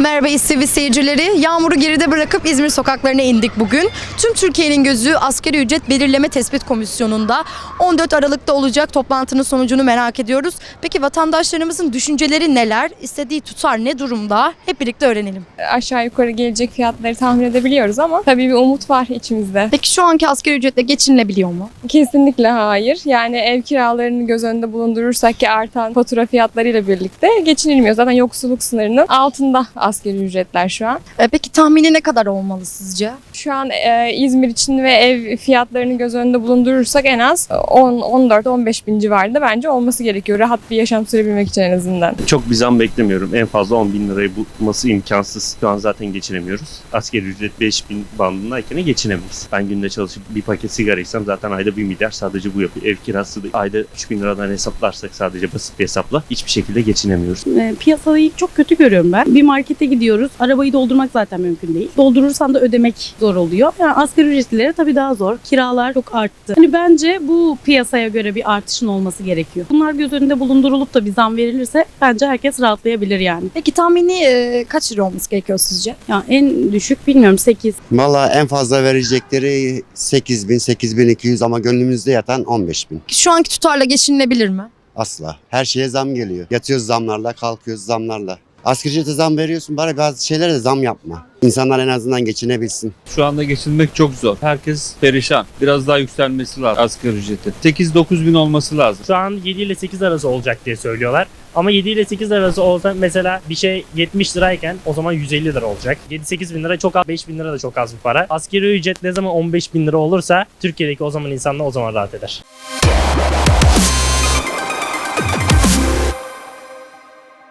Merhaba İSTV seyircileri. Yağmuru geride bırakıp İzmir sokaklarına indik bugün. Tüm Türkiye'nin gözü asgari ücret belirleme tespit komisyonunda. 14 Aralık'ta olacak toplantının sonucunu merak ediyoruz. Peki vatandaşlarımızın düşünceleri neler? İstediği tutar ne durumda? Hep birlikte öğrenelim. aşağı yukarı gelecek fiyatları tahmin edebiliyoruz ama tabii bir umut var içimizde. Peki şu anki asgari ücretle geçinilebiliyor mu? Kesinlikle hayır. Yani ev kiralarını göz önünde bulundurursak ki artan fatura fiyatlarıyla birlikte geçinilmiyor. Zaten yoksulluk sınırının altında asgari ücretler şu an. E, Peki tahmini ne kadar olmalı sizce? Şu an e, İzmir için ve ev fiyatlarını göz önünde bulundurursak en az 10-14-15 bin civarında bence olması gerekiyor. Rahat bir yaşam sürebilmek için en azından. Çok bir zam beklemiyorum. En fazla 10 bin lirayı bulması imkansız. Şu an zaten geçinemiyoruz. Asgari ücret 5 bin bandındayken geçinemeyiz. Ben günde çalışıp bir paket sigara içsem zaten ayda 1 milyar sadece bu yapıyor. Ev kirası da ayda 3 bin liradan hesaplarsak sadece basit bir hesapla hiçbir şekilde geçinemiyoruz. E, piyasayı çok kötü görüyorum ben. Bir markete gidiyoruz. Arabayı doldurmak zaten mümkün değil. Doldurursan da ödemek zor oluyor. Yani asgari ücretlilere tabii daha zor. Kiralar çok arttı. Hani bence bu piyasaya göre bir artışın olması gerekiyor. Bunlar göz önünde bulundurulup da bir zam verilirse bence herkes rahatlayabilir yani. Peki tahmini e, kaç lira olması gerekiyor sizce? Ya en düşük bilmiyorum 8. Valla en fazla verecekleri 8 bin, 8200 ama gönlümüzde yatan 15 bin. Şu anki tutarla geçinilebilir mi? Asla. Her şeye zam geliyor. Yatıyoruz zamlarla, kalkıyoruz zamlarla. Asgari ücrete zam veriyorsun bari bazı şeylere de zam yapma. İnsanlar en azından geçinebilsin. Şu anda geçinmek çok zor. Herkes perişan. Biraz daha yükselmesi lazım asgari ücreti. 8-9 bin olması lazım. Şu an 7 ile 8 arası olacak diye söylüyorlar. Ama 7 ile 8 arası olsa mesela bir şey 70 lirayken o zaman 150 lira olacak. 7-8 bin lira çok az, 5 bin lira da çok az bir para. Asgari ücret ne zaman 15 bin lira olursa Türkiye'deki o zaman insanlar o zaman rahat eder.